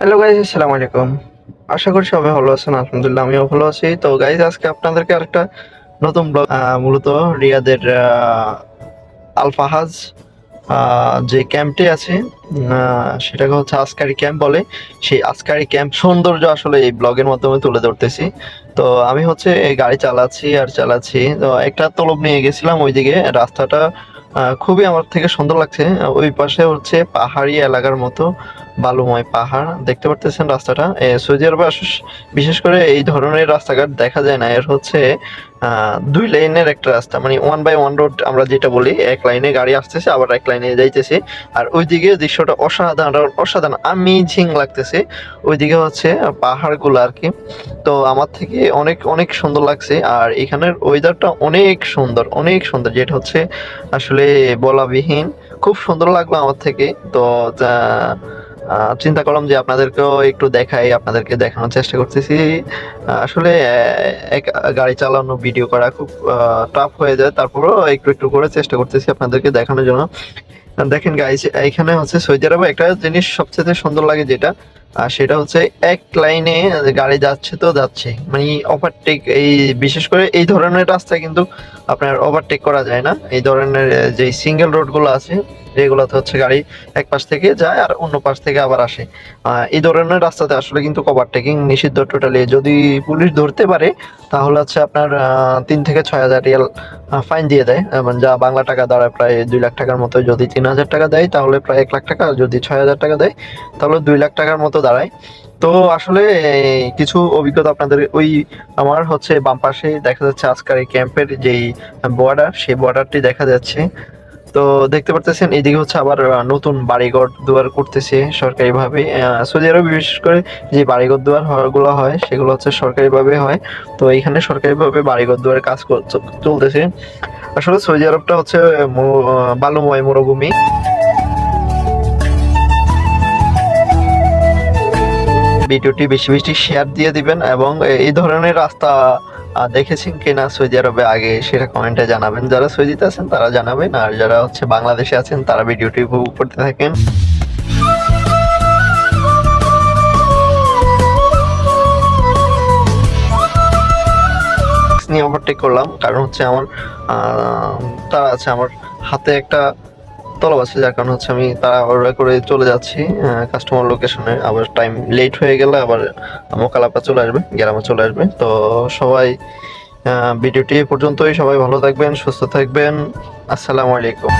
Hello guys আসসালামু আলাইকুম। আশা করি সবাই ভালো আছেন, আলহামদুলিল্লাহ আমিও ভালো আছি। তো গাইজ আজকে আপনাদেরকে আরেকটা নতুন ব্লগ মূলত রিয়াদের আলফাহাজ যে ক্যাম্পটি আছে সেটাকে হচ্ছে আসকারি ক্যাম্প বলে। সেই আসকারি ক্যাম্প সৌন্দর্য আসলে এই ব্লগের মাধ্যমে তুলে ধরতেছি। তো আমি হচ্ছে এই গাড়ি চালাচ্ছি আর চালাচ্ছি। তো একটা তলব নিয়ে গেছিলাম ওইদিকে, রাস্তাটা খুবই আমার থেকে সুন্দর লাগছে। ওই পাশে হচ্ছে পাহাড়ি এলাকার মতো বালুময় পাহাড়, দেখতে পারতেছেন রাস্তাটা? সৌদি আরবে বিশেষ করে এই ধরনের রাস্তাঘাট দেখা যায় না। এর হচ্ছে দুই লাইনের একটা রাস্তা। মানে ওয়ান বাই ওয়ান রোড আমরা যেটা বলি, এক লাইনে গাড়ি আসতেছে, আবার এক লাইনে যাইতেছে। আর ওইদিকে দৃশ্যটা অসাধারণ অসাধারণ আমেজিং লাগতেছে। ওইদিকে হচ্ছে পাহাড়গুলো আর কি। তো আমার থেকে অনেক অনেক সুন্দর লাগছে। আর এখানের ওয়েদারটা অনেক সুন্দর অনেক সুন্দর। যেটা হচ্ছে আসলে বলাবিহীন। খুব সুন্দর লাগল আমার থেকে। তো চিন্তা করলাম যে আপনাদেরকেও একটু দেখাই, আপনাদেরকে দেখানোর চেষ্টা করতেছি। আসলে এক গাড়ি চালানো, ভিডিও করা খুব টাফ হয়ে যায়। তারপরও একটু একটু করে চেষ্টা করতেছি আপনাদেরকে দেখানোর জন্য। দেখেন গাইজ এখানে হচ্ছে সৌদি আরবে একটা জিনিস সবচেয়ে সুন্দর লাগে যেটা আর সেটা হচ্ছে এক লাইনে গাড়ি যাচ্ছে তো যাচ্ছে। মানে ওভারটেক এই বিশেষ করে এই ধরনের রাস্তায় কিন্তু আপনার ওভারটেক করা যায় না। এই ধরনের যে সিঙ্গেল রোডগুলো আছে, যেগুলোতে হচ্ছে গাড়ি এক পাশ থেকে যায় আর অন্য পাশ থেকে আবার আসে। এই ধরনের রাস্তাতে আসলে কিন্তু ওভারটেকিং নিষিদ্ধ টোটালি যদি পুলিশ ধরতে পারে, তাহলে হচ্ছে আপনার তিন থেকে ছয় হাজার রিয়াল ফাইন দিয়ে দেয়। যা বাংলা টাকা দ্বারা প্রায় দুই লাখ টাকার মতো, যদি তিন হাজার টাকা দেয়, তাহলে প্রায় এক লাখ টাকা। যদি ছয় হাজার টাকা দেয়, তাহলে দুই লাখ টাকার মতো দাঁড়ায়। তো আসলে কিছু অভিজ্ঞতা আপনাদের, ওই আমার হচ্ছে বাম পাশে দেখা যাচ্ছে আজকের এই ক্যাম্পের যেই বর্ডার সেই বর্ডারটি দেখা যাচ্ছে। তো দেখতে পারতেছেন, এইদিকে হচ্ছে আবার নতুন বাড়িঘর দুয়ার করতেছে সরকারিভাবে। সৌদি আরব বিশেষ করে যে বাড়িঘর দুয়ার হয়- হয়, সেগুলো হচ্ছে সরকারিভাবে হয়। তো এখানে সরকারিভাবে বাড়িঘর দুয়ার কাজ চলতেছে। আসলে সৌদি আরবটা হচ্ছে বালুময় মরুভূমি। ভিডিওটি বেশি বেশি শেয়ার দিয়ে দিবেন এবং এই ধরনের রাস্তা দেখেছেন কিনা সৌদি আরবে আগে সেটা কমেন্টে জানাবেন। যারা সৌদিতে আছেন তারা জানাবেন, আর যারা হচ্ছে বাংলাদেশে আছেন তারা ভিডিওটি উপভোগ করতে থাকেন। নিয়ে ওভারটেক করলাম, কারণ হচ্ছে আমার তারা আছে আমার হাতে একটা তলব আছে, যার কারণে হচ্ছে আমি তারা অর্ডার করে চলে যাচ্ছি কাস্টমার লোকেশনে আবার টাইম লেট হয়ে গেলে আবার মোকালাপা চলে আসবে, গ্রামে চলে আসবে। তো সবাই ভিডিওটি পর্যন্তই। সবাই ভালো থাকবেন, সুস্থ থাকবেন। আসসালামু আলাইকুম।